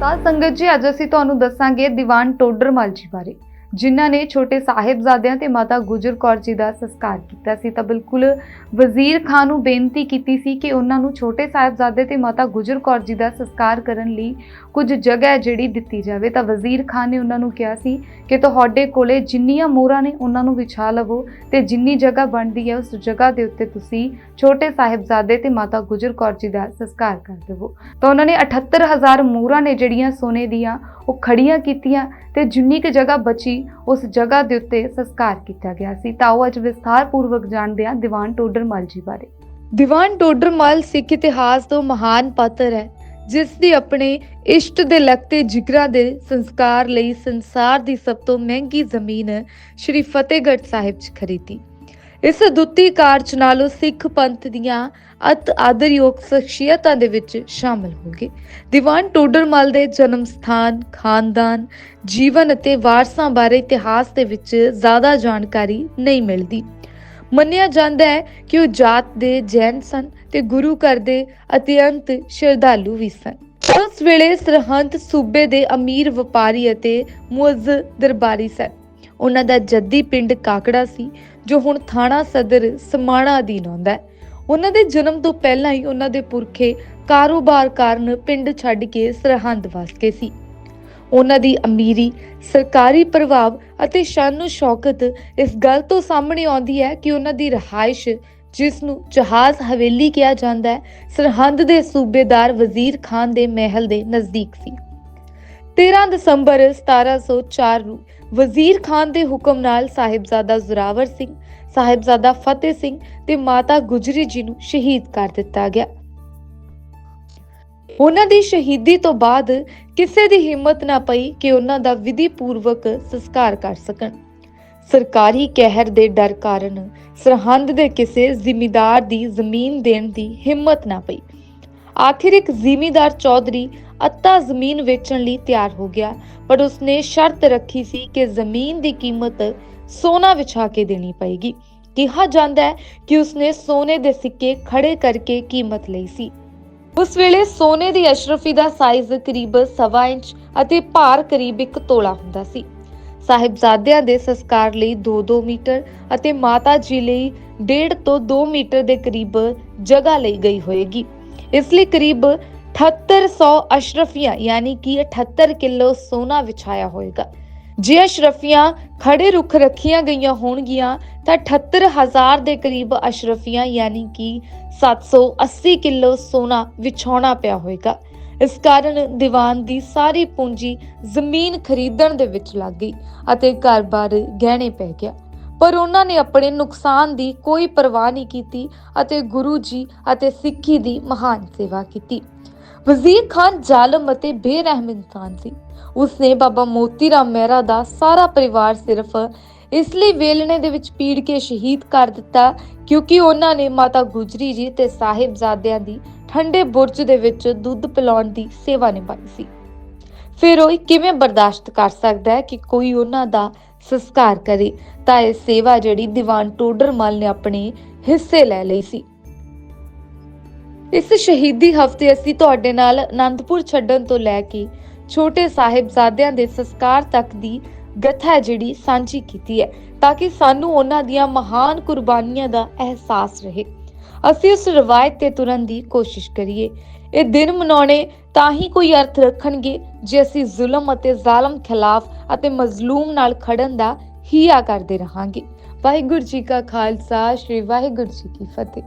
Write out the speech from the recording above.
ਸਾਧ ਸੰਗਤ ਜੀ ਅੱਜ ਅਸੀਂ ਤੁਹਾਨੂੰ ਦੱਸਾਂਗੇ ਦੀਵਾਨ ਟੋਡਰ ਟੋਡਰਮਲ ਜੀ ਬਾਰੇ। ਜਿਨ੍ਹਾਂ ਨੇ ਛੋਟੇ ਸਾਹਿਬਜ਼ਾਦਿਆਂ ਤੇ ਮਾਤਾ ਗੁਜਰ ਕੌਰ ਜੀ ਦਾ ਸੰਸਕਾਰ ਕੀਤਾ ਸੀ, ਤਾਂ ਬਿਲਕੁਲ ਵਜ਼ੀਰ ਖਾਨ ਨੂੰ ਬੇਨਤੀ ਕੀਤੀ ਸੀ ਕਿ ਉਹਨਾਂ ਨੂੰ ਛੋਟੇ ਸਾਹਿਬਜ਼ਾਦੇ ਤੇ ਮਾਤਾ ਗੁਜਰ ਕੌਰ ਜੀ ਦਾ ਸੰਸਕਾਰ ਕਰਨ ਲਈ ਕੁਝ ਜਗ੍ਹਾ ਜਿਹੜੀ ਦਿੱਤੀ ਜਾਵੇ। ਤਾਂ ਵਜ਼ੀਰ ਖਾਨ ਨੇ ਉਹਨਾਂ ਨੂੰ ਕਿਹਾ ਸੀ ਕਿ ਤੁਹਾਡੇ ਕੋਲੇ ਜਿੰਨੀਆਂ ਮੋਹਰਾਂ ਨੇ ਉਹਨਾਂ ਨੂੰ ਵਿਛਾ ਲਵੋ ਤੇ ਜਿੰਨੀ ਜਗ੍ਹਾ ਬਣਦੀ ਹੈ ਉਸ ਜਗ੍ਹਾ ਦੇ ਉੱਤੇ ਤੁਸੀਂ ਛੋਟੇ ਸਾਹਿਬਜ਼ਾਦੇ ਤੇ ਮਾਤਾ ਗੁਜਰ ਕੌਰ ਜੀ ਦਾ ਸੰਸਕਾਰ ਕਰ ਦੇਵੋ। ਤਾਂ ਉਹਨਾਂ ਨੇ 78000 ਮੋਹਰਾਂ ਨੇ ਜਿਹੜੀਆਂ ਸੋਨੇ ਦੀਆਂ ਉਹ ਖੜੀਆਂ ਕੀਤੀਆਂ ਤੇ ਜਿੰਨੀ ਕੁ ਜਗ੍ਹਾ ਬਚੀ, ਉਸ ਜਗ੍ਹਾ ਦੇ ਉੱਤੇ ਸੰਸਕਾਰ ਕੀਤਾ ਗਿਆ ਸੀ। ਤਾਂ ਉਹ ਅੱਜ ਵਿਸਥਾਰਪੂਰਵਕ ਜਾਣਦੇ ਹਾਂ ਦੀਵਾਨ ਟੋਡਰਮਲ ਜੀ ਬਾਰੇ। ਦੀਵਾਨ ਟੋਡਰਮਲ ਸਿੱਖ ਇਤਿਹਾਸ ਤੋਂ ਮਹਾਨ ਪਾਤਰ ਹੈ, ਜਿਸ ਦੀ ਆਪਣੇ ਇਸ਼ਟ ਦੇ ਲਗਤੇ ਜਿਗਰਾਂ ਦੇ ਸੰਸਕਾਰ ਲਈ ਸੰਸਾਰ ਦੀ ਸਭ ਤੋਂ ਮਹਿੰਗੀ ਜ਼ਮੀਨ ਸ਼੍ਰੀ ਫਤਿਹਗੜ੍ਹ ਸਾਹਿਬ 'ਚ ਖਰੀਦੀ। ਇਸ ਦੁੱਤੀ ਕਾਰਜ ਨਾਲੋਂ ਸਿੱਖ ਪੰਥ ਦੀਆਂ ਅਤ ਆਦਰਯੋਗ ਸ਼ਖਸੀਅਤਾਂ ਦੇ ਵਿੱਚ ਸ਼ਾਮਲ ਹੋ ਗਏ ਦੀਵਾਨ ਟੋਡਰਮਲ ਦੇ ਜਨਮ ਸਥਾਨ, ਖਾਨਦਾਨ, ਜੀਵਨ ਅਤੇ ਵਾਰਸਾਂ ਬਾਰੇ ਇਤਿਹਾਸ ਦੇ ਵਿੱਚ ਜ਼ਿਆਦਾ ਜਾਣਕਾਰੀ ਨਹੀਂ ਮਿਲਦੀ। ਮੰਨਿਆ ਜਾਂਦਾ ਹੈ ਕਿ ਉਹ ਜਾਤ ਦੇ ਜੈਨ ਸਨ ਤੇ ਗੁਰੂ ਘਰ ਦੇ ਅਤਿਅੰਤ ਸ਼ਰਧਾਲੂ ਵੀ ਸਨ। ਉਸ ਵੇਲੇ ਸਰਹੰਦ ਸੂਬੇ ਦੇ ਅਮੀਰ ਵਪਾਰੀ ਅਤੇ ਮੁਅੱਜ਼ ਦਰਬਾਰੀ ਸਨ। ਉਹਨਾਂ ਦਾ ਜੱਦੀ ਪਿੰਡ ਕਾਕੜਾ ਸੀ, ਜੋ ਹੁਣ ਥਾਣਾ ਸਦਰ ਸਮਾਣਾ ਅਧੀਨ ਆਉਂਦਾ ਹੈ। ਉਹਨਾਂ ਦੇ ਜਨਮ ਤੋਂ ਪਹਿਲਾਂ ਹੀ ਉਹਨਾਂ ਦੇ ਪੁਰਖੇ ਕਾਰੋਬਾਰ ਕਾਰਨ ਪਿੰਡ ਛੱਡ ਕੇ ਸਰਹੰਦ ਵਸ ਗਏ ਸੀ। ਉਹਨਾਂ ਦੀ ਅਮੀਰੀ, ਸਰਕਾਰੀ ਪ੍ਰਭਾਵ ਅਤੇ ਸ਼ਾਨੋ ਸ਼ੌਕਤ ਇਸ ਗੱਲ ਤੋਂ ਸਾਹਮਣੇ ਆਉਂਦੀ ਹੈ ਕਿ ਉਹਨਾਂ ਦੀ ਰਹਾਇਸ਼, ਜਿਸ ਨੂੰ ਜਹਾਜ਼ ਹਵੇਲੀ ਕਿਹਾ ਜਾਂਦਾ ਹੈ, ਸਰਹੰਦ ਦੇ ਸੂਬੇਦਾਰ ਵਜ਼ੀਰ ਖਾਨ ਦੇ ਮਹਿਲ ਦੇ ਨਜ਼ਦੀਕ ਸੀ। 13 ਦਸੰਬਰ 1704 ਨੂੰ ਵਜ਼ੀਰ ਖਾਨ ਦੇ ਹੁਕਮ ਨਾਲ ਸਾਹਿਬਜ਼ਾਦਾ ਜ਼ੋਰਾਵਰ ਸਿੰਘ, ਸਾਹਿਬਜ਼ਾਦਾ ਫਤਿਹ ਸਿੰਘ ਤੇ ਮਾਤਾ ਗੁਜਰੀ ਜੀ ਨੂੰ ਸ਼ਹੀਦ ਕਰ ਦਿੱਤਾ ਗਿਆ। ਉਹਨਾਂ ਦੀ ਸ਼ਹੀਦੀ ਤੋਂ ਬਾਅਦ ਕਿਸੇ ਦੀ ਹਿੰਮਤ ਨਾ ਪਈ ਕਿ ਉਹਨਾਂ ਦਾ ਵਿਧੀ ਪੂਰਵਕ ਸੰਸਕਾਰ ਕਰ ਸਕਣ। ਸਰਕਾਰੀ ਕਹਿਰ ਦੇ ਡਰ ਕਾਰਨ ਸਰਹੰਦ ਦੇ ਕਿਸੇ ਜ਼ਿਮੀਦਾਰ ਦੀ ਜ਼ਮੀਨ ਦੇਣ ਦੀ ਹਿੰਮਤ ਨਾ ਪਈ। ਆਖਿਰ ਇੱਕ ਜ਼ਿਮੀਦਾਰ ਚੌਧਰੀ ਅੱਧਾ ਜ਼ਮੀਨ ਵੇਚਣ ਲਈ ਤਿਆਰ ਹੋ ਗਿਆ, ਪਰ ਉਸਨੇ ਸ਼ਰਤ ਰੱਖੀ ਸੀ ਕਿ ਜ਼ਮੀਨ ਦੀ ਕੀਮਤ ਸੋਨਾ ਵਿਛਾ ਕੇ ਦੇਣੀ ਪਏਗੀ। ਕਿਹਾ ਜਾਂਦਾ ਹੈ ਕਿ ਉਸਨੇ ਸੋਨੇ ਦੇ ਸਿੱਕੇ ਖੜੇ ਕਰਕੇ ਕੀਮਤ ਲਈ ਸੀ। ਉਸ ਵੇਲੇ ਸੋਨੇ ਦੀ ਅਸ਼ਰਫੀ ਦਾ ਸਾਈਜ਼ ਕਰੀਬ 1.5 ਇੰਚ ਅਤੇ ਭਾਰ ਕਰੀਬ 1 ਤੋਲਾ ਹੁੰਦਾ ਸੀ। ਸਾਹਿਬਜ਼ਾਦਿਆਂ ਦੇ ਸੰਸਕਾਰ ਲਈ 2-2 ਮੀਟਰ ਅਤੇ ਮਾਤਾ ਜੀ ਲਈ 1.5 ਤੋਂ 2 ਮੀਟਰ ਦੇ ਕਰੀਬ ਜਗ੍ਹਾ ਲਈ ਗਈ ਹੋਏਗੀ। ਇਸ ਲਈ ਕਰੀਬ 7800 ਅਸ਼ਰਫੀਆਂ ਯਾਨੀ ਕਿ 78 ਕਿਲੋ ਸੋਨਾ ਵਿਛਾਇਆ ਹੋਏਗਾ ਜੇ ਅਸ਼ਰਫੀਆਂ ਖੜੇ ਰੁੱਖ ਰੱਖੀਆਂ ਗਈਆਂ ਹੋਣਗੀਆਂ ਤਾਂ 78000 ਦੇ ਕਰੀਬ ਅਸ਼ਰਫੀਆਂ ਯਾਨੀ ਕਿ 780 ਕਿਲੋ ਸੋਨਾ ਵਿਛਾਉਣਾ ਪਿਆ ਹੋਏਗਾ ਇਸ ਕਾਰਨ ਦੀਵਾਨ ਦੀ ਸਾਰੀ ਪੂੰਜੀ ਜ਼ਮੀਨ ਖਰੀਦਣ ਦੇ ਵਿੱਚ ਲੱਗ ਗਈ ਅਤੇ ਘਰ-ਬਾਰ ਗਹਿਣੇ ਪੈ ਗਿਆ ਪਰ ਉਹਨਾਂ ਨੇ ਆਪਣੇ ਨੁਕਸਾਨ ਦੀ ਕੋਈ ਪਰਵਾਹ ਨਹੀਂ ਕੀਤੀ ਅਤੇ ਗੁਰੂ ਜੀ ਅਤੇ ਸਿੱਖੀ ਦੀ ਮਹਾਨ ਸੇਵਾ ਕੀਤੀ ਵਜ਼ੀਰ ਖਾਨ ਜ਼ਾਲਮ ਅਤੇ ਬੇਰਹਿਮ ਇਨਸਾਨ ਸੀ। ਉਸਨੇ ਬਾਬਾ ਮੋਤੀ ਰਾਮ ਮਹਿਰਾ ਦਾ ਸਾਰਾ ਪਰਿਵਾਰ ਸਿਰਫ ਇਸ ਲਈ ਵੇਲਣੇ ਦੇ ਵਿੱਚ ਪੀੜ ਕੇ ਸ਼ਹੀਦ ਕਰ ਦਿੱਤਾ ਕਿਉਂਕਿ ਉਹਨਾਂ ਨੇ ਮਾਤਾ ਗੁਜਰੀ ਜੀ ਤੇ ਸਾਹਿਬਜ਼ਾਦਿਆਂ ਦੀ ਠੰਡੇ ਬੁਰਜ ਦੇ ਵਿੱਚ ਦੁੱਧ ਪਿਲਾਉਣ ਦੀ ਸੇਵਾ ਨਿਭਾਈ ਸੀ। ਫਿਰ ਉਹ ਕਿਵੇਂ ਬਰਦਾਸ਼ਤ ਕਰ ਸਕਦਾ ਹੈ ਕਿ ਕੋਈ ਉਹਨਾਂ ਦਾ ਸੰਸਕਾਰ ਕਰੇ, ਤਾਂ ਇਹ ਸੇਵਾ ਜਿਹੜੀ ਦੀਵਾਨ ਟੋਡਰਮਲ ਨੇ ਆਪਣੇ ਹਿੱਸੇ ਲੈ ਲਈ ਸੀ। ਇਸ ਸ਼ਹੀਦੀ ਹਫ਼ਤੇ ਅਸੀਂ ਤੁਹਾਡੇ ਨਾਲ ਅਨੰਦਪੁਰ ਛੱਡਣ ਤੋਂ ਲੈ ਕੇ ਛੋਟੇ ਸਾਹਿਬਜ਼ਾਦਿਆਂ ਦੇ ਸੰਸਕਾਰ ਤੱਕ ਦੀ ਗਥਾ ਜਿਹੜੀ ਸਾਂਝੀ ਕੀਤੀ ਹੈ, ਤਾਂ ਕਿ ਸਾਨੂੰ ਉਹਨਾਂ ਦੀਆਂ ਮਹਾਨ ਕੁਰਬਾਨੀਆਂ ਦਾ ਅਹਿਸਾਸ ਰਹੇ। ਅਸੀਂ ਉਸ ਰਵਾਇਤ ਤੇ ਤੁਰਨ ਦੀ ਕੋਸ਼ਿਸ਼ ਕਰੀਏ। ਇਹ ਦਿਨ ਮਨਾਉਣੇ ਤਾਂ ਹੀ ਕੋਈ ਅਰਥ ਰੱਖਣਗੇ, ਜੇ ਅਸੀਂ ਜ਼ੁਲਮ ਅਤੇ ਜ਼ਾਲਮ ਖਿਲਾਫ ਅਤੇ ਮਜ਼ਲੂਮ ਨਾਲ ਖੜਨ ਦਾ ਹੀਆ ਕਰਦੇ ਰਹਾਂਗੇ। ਵਾਹਿਗੁਰੂ ਜੀ ਕਾ ਖਾਲਸਾ, ਸ੍ਰੀ ਵਾਹਿਗੁਰੂ ਜੀ ਕੀ ਫਤਿਹ।